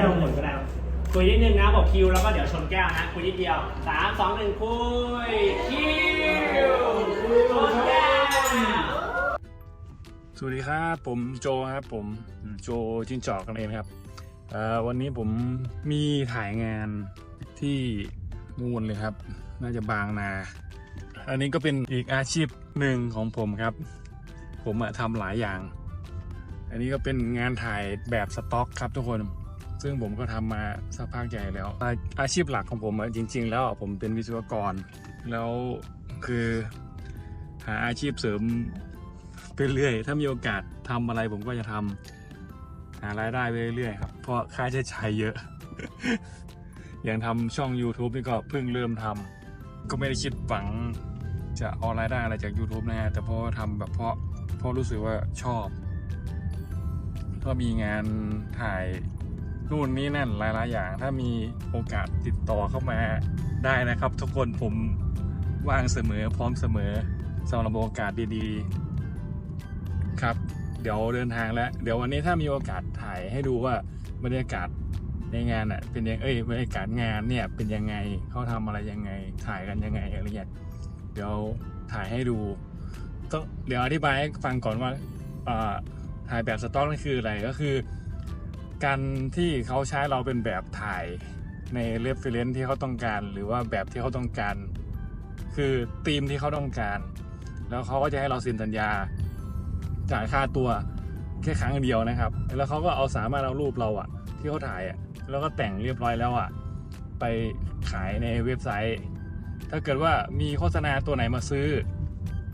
ก้วหมดก็ได้คุยนิดนึงนะบอกคิวแล้วก็เดี๋ยวชนแก้วนะคุยนิดเดียวสามสองหนึ่งคุยคิวชนแก้วสวัสดีครับ ผมโจครับ ผมโจจินจอกกันเองครับวันนี้ผมมีถ่ายงานที่นู่นเลยครับ น่าจะบางนา อันนี้ก็เป็นอีกอาชีพหนึ่งของผมครับ ผมอะทำหลายอย่าง อันนี้ก็เป็นงานถ่ายแบบสต็อกครับทุกคน ซึ่งผมก็ทำมาสักพักใหญ่แล้วอาอาชีพหลักของผมจริง ๆ แล้วผมเป็นวิศวกร แล้วคือหาอาชีพเสริมไปเรื่อย ถ้ามีโอกาสทำอะไรผมก็จะทำหารายได้ไปเรื่อยๆครับเพราะค่าใช้จ่ายเยอะ อย่างทำช่อง YouTube นี่ก็เพิ่งเริ่มทำก็ไม่ได้คิดหวังจะเอารายได้อะไรจาก YouTube นะฮะแต่พราะว่าทำแบบเพราะเพราะรู้สึกว่าชอบ ก็มีงานถ่าย นู่นนี่นั่นหลาย ๆ อย่าง ถ้ามีโอกาสติดต่อเข้ามาได้นะครับ ทุกคนผมว่างเสมอพร้อมเสมอสำหรับโอกาสดีๆ ครับ เดี๋ยวเดินทางแล้ว เดี๋ยววันนี้ถ้ามีโอกาสถ่ายให้ดูว่าบรรยากาศในงานอะเป็นยังเอ้ยบรรยากาศงานเนี่ยเป็นยังไงเขาทำอะไรยังไง ถ่ายกันยังไงอะไรเงี้ยเดี๋ยวถ่ายให้ดูต้องเดี๋ยวอธิบายให้ฟังก่อนว่าอ่าถ่ายแบบสต็อกนั่นคืออะไรก็คือ การที่เขาใช้เราเป็นแบบถ่ายในเรฟเฟรนซ์ที่เขาต้องการ หรือว่าแบบที่เขาต้องการ คือธีมที่เขาต้องการ แล้วเขาก็จะให้เราเซ็นสัญญาจ่ายค่าตัวแค่ครั้งเดียวนะครับ แล้วเขาก็เอาสามารถเอารูปเราอะที่เขาถ่ายอะแล้วก็แต่งเรียบร้อยแล้วอะไปขายในเว็บไซต์ ถ้าเกิดว่ามีโฆษณาตัวไหนมาซื้อ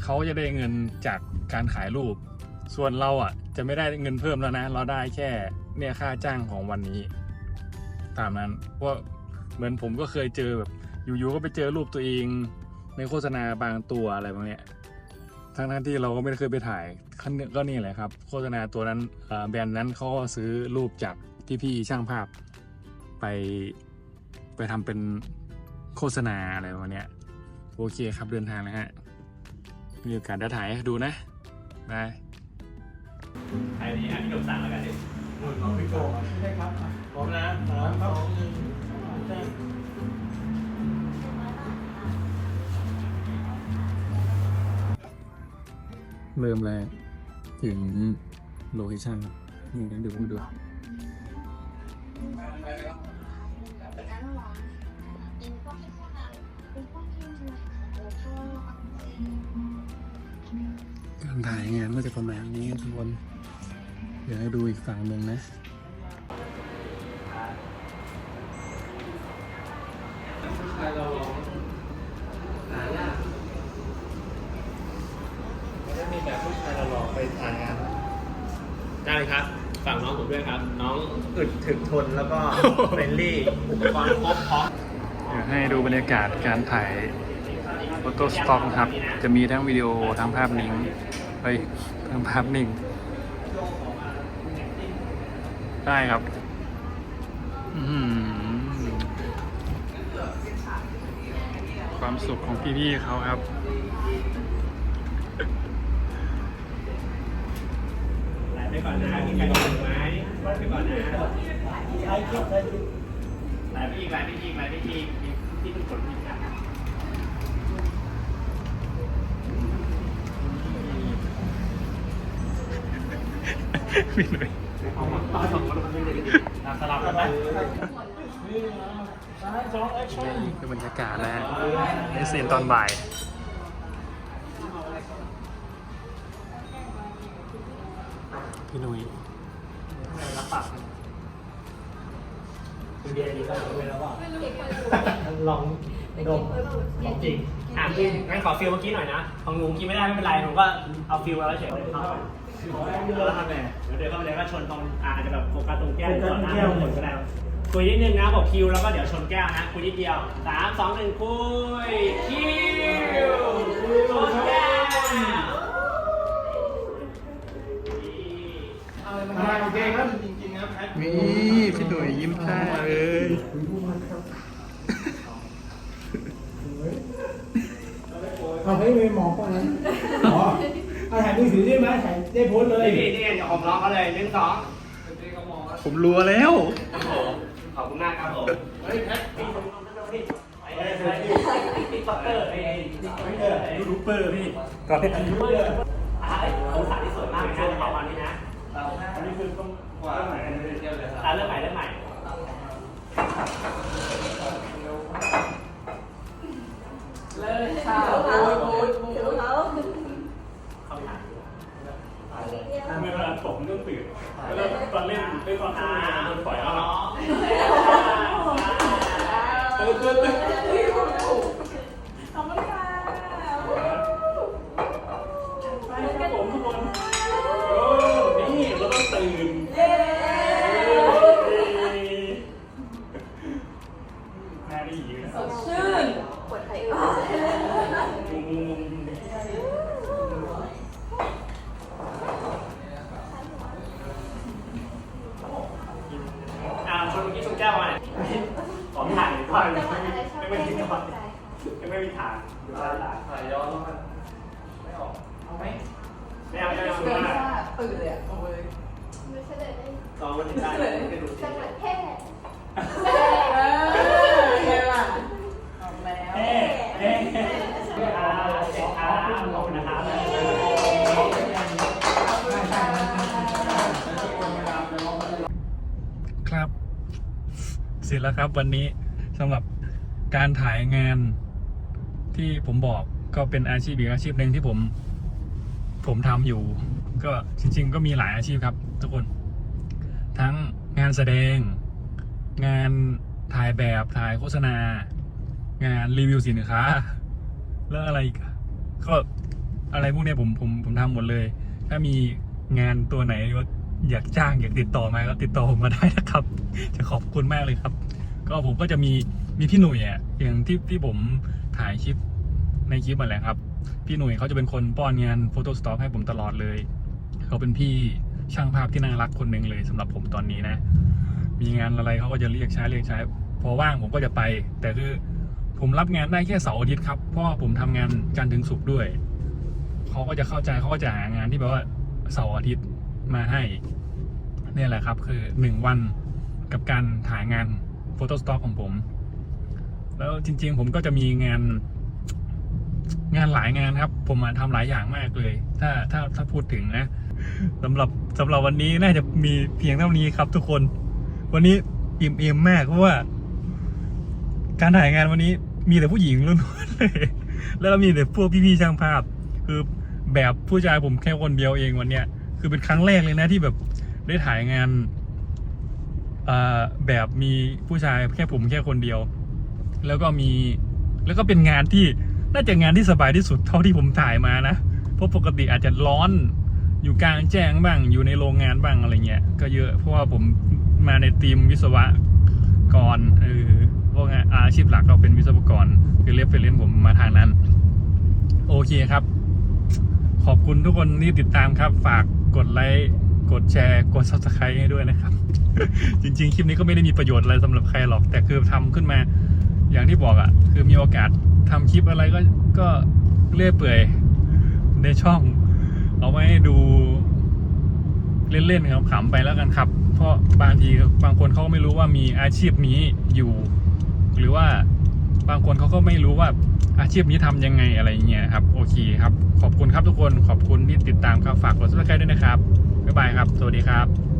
เขาจะได้เงินจากการขายรูป ส่วนเราอะ จะไม่ได้เงินเพิ่มแล้วนะ เราได้แค่เนี่ยค่าจ้างของวันนี้ ตามนั้นเพราะเหมือนผมก็เคยเจอแบบอยู่ๆก็ไปเจอรูปตัวเองในโฆษณาบางตัวอะไรบางเนี้ยทั้งนั้นที่เราก็ไม่เคยไปถ่ายก็นี่แหละครับ โฆษณาตัวนั้นแบรนด์นั้นเขาก็ซื้อรูปจากที่พี่ช่างภาพไปไปทำเป็นโฆษณาอะไรประมาณเนี้ยโอเคครับเดินทางนะฮะมีโอกาสได้ถ่ายดูนะบาย ไอ้นี่อันนี้จบสั่งแล้วกันดิของพี่โจใช่ครับพร้อมนะสามสองหนึ่งแจ้งเริ่มแล้วถึงโลเคชั่นครับนี่กันดูมาดูการถ่ายงานก็จะประมาณนี้ทุกคน เดี๋ยวให้ดูอีกฝั่งหนึ่งนะจะมีแบบผู้ชายหล่อๆไปถ่ายงานได้เลยครับฝากน้องผมด้วยครับ น้องอึดถึกทนแล้วก็เฟรนลี่อุปกรณ์ครบพร้อมเดี๋ยวให้ดูบรรยากาศการถ่ายโฟโต้สต็อกครับ จะมีทั้งวิดีโอทั้งภาพนิ่งเฮ้ยทั้งภาพนิ่ง ได้ครับอื้อหือความสุขของพี่ๆเขาครับไหลไปก่อนนะมีใครบอกถึงไหมไหลไปก่อนนะใช้คิดใช้คิดไหลไปอีกไหลไปอีกไหลไปอีกที่เป็นคนที่ครับพี่หนุ่ยเอามาต่อสองคนมันไม่ได้สลับกันไหมนี่นะซ้ายสองแอคชั่ นนี่คือบรรยากาศนะฮะในซีนตอนบ่าย พี่นุ่ยรับปากคือเดียดีก็รู้แล้วว่าลองดมของจริงอะจริงงั้นขอฟิลเมื่อกี้หน่อยนะ ของหนูกินไม่ได้ไม่เป็นไรผมก็เอาฟิลแล้วเฉย เลยเข้าไปเดี๋ยวเดี๋ยวเข้าไปเลยก็ชนตรงอาจจะแบบโฟกัสตรงแก้วก่อนหน้าหมดก็ได้คุยนิดนึงนะบอกคิวแล้วก็เดี๋ยวชนแก้วนะคุยนิดเดียวสามสองหนึ่งคุยคิวชนแก้วอ่าโอเคครับจริงๆครับแพ็คนี่พี่หนุ่ยยิ้มท่เลยเอาให้ไปมองกล้อนั้นอ๋อเอ ถ่ายมือถือได้ไหมถ่ายได้โพสต์เลยนี่นี่นี่เดี๋ยวผมร้องเขาเลยหนึ่งสองผมรัวแล้วโอ้โหขอบคุณมากครับผม เฮ้ยแพ็คพี่ชมน้องพี่ไอ้ไอ้ไอ้ติ๊กต็อกเกอร์ไอ้ติ๊กต็อกเกอร์ไอ้ยูทูบเบอร์พี่ก็เป็นยูทูบเบอร์อะไอ้องศาที่สวยมากเลยนะประมาณนี้นะอันนี้คือต้องว่าไหนเทียบเลยครับอะเริ่มใหม่เริ่มใหม่เลยค่ะโอ้ยโอ้ยโอ้ย เข้าไปหา ไม่ เวลาตกมันต้องตื่นแล้วตอนเล่นเล่นตอนทำงานโดนปล่อยแล้วอ๋อเออเกินเล เลยอะโอ้ยไม่เฉลยได้ลองมันได้ไม่ดูจังหวัดแพร่เออไงล่ะออกแล้วเอ๊ะเอ๊ะอาอาขอบคุณนะครับใช่ใช่แล้วที่คนเวลาไปร้องมันจะครับ เสร็จแล้วครับวันนี้สำหรับการถ่ายงานที่ผมบอกก็เป็นอาชีพอีกอาชีพหนึ่งที่ผม ผมทำอยู่ ก็จริง ๆ ก็มีหลายอาชีพครับ ทุกคน ทั้งงานแสดง งานถ่ายแบบถ่ายโฆษณา งานรีวิวสินค้า แล้วอะไรอีกก็อะไรพวกนี้ผมผมผมทำหมดเลย ถ้ามีงานตัวไหนว่าอยากจ้างอยากติดต่อมาก็ติดต่อผมมาได้นะครับ จะขอบคุณมากเลยครับ ก็ผมก็จะมีมีพี่หนุ่ยอะอย่างที่ที่ผมถ่ายคลิปในคลิปมาแหละครับ พี่หนุ่ยเขาจะเป็นคนป้อนงานโฟโต้สต็อกให้ผมตลอดเลย เขาเป็นพี่ช่างภาพที่น่ารักคนหนึ่งเลยสำหรับผมตอนนี้นะ มีงานอะไรเขาก็จะเรียกใช้เรียกใช้ พอว่างผมก็จะไป แต่คือผมรับงานได้แค่เสาร์อาทิตย์ครับ เพราะว่าผมทำงานจันทร์ถึงศุกร์ด้วย เขาก็จะเข้าใจเขาก็จะหางานที่แบบว่าเสาร์อาทิตย์มาให้เนี่ยแหละครับคือหนึ่งวันกับการถ่ายงานโฟโต้สต็อกของผม แล้วจริง ๆ ผมก็จะมีงาน งานหลายงานครับ ผมมาทำหลายอย่างมากเลย ถ้าถ้าถ้าพูดถึงนะสำหรับสำหรับวันนี้น่าจะมีเพียงเท่านี้ครับทุกคน วันนี้อิ่มเอมมากเพราะว่า การถ่ายงานวันนี้มีแต่ผู้หญิงล้วนๆเลยแล้วมีแต่พวกพี่ๆช่างภาพ คือแบบผู้ชายผมแค่คนเดียวเองวันเนี้ยคือเป็นครั้งแรกเลยนะที่แบบได้ถ่ายงานแบบมีผู้ชายแค่ผมแค่คนเดียว แล้วก็มีแล้วก็เป็นงานที่ น่าจะงานที่สบายที่สุดเท่าที่ผมถ่ายมานะ เพราะปกติอาจจะร้อนอยู่กลางแจ้งบ้าง อยู่ในโรงงานบ้างอะไรเงี้ย ก็เยอะ เพราะว่าผมมาในทีมวิศวกรเออเพราะงานอาชีพหลักเราเป็นวิศวกร คือเรฟเฟรนผมมาทางนั้น โอเคครับ ขอบคุณทุกคนที่ติดตามครับ ฝากกดไลค์กดแชร์กด subscribe ให้ด้วยนะครับ จริง ๆ คลิปนี้ก็ไม่ได้มีประโยชน์อะไรสำหรับใครหรอก แต่คือทำขึ้นมา อย่างที่บอกอะ่ะ คือมีโอกาสทำคลิปอะไรก็ก็เลื่อยเปื่อยในช่อง เอาไว้ดูเล่นๆขำๆไปแล้วกันครับ เพราะบางทีบางคนเขาไม่รู้ว่ามีอาชีพนี้อยู่ หรือว่าบางคนเขาก็ไม่รู้ว่าอาชีพนี้ทำยังไงอะไรเงี้ยครับ โอเคครับ ขอบคุณครับทุกคนขอบคุณที่ติดตามครับฝากกด subscribe ด้วยนะครับบ๊ายบายครับ สวัสดีครับ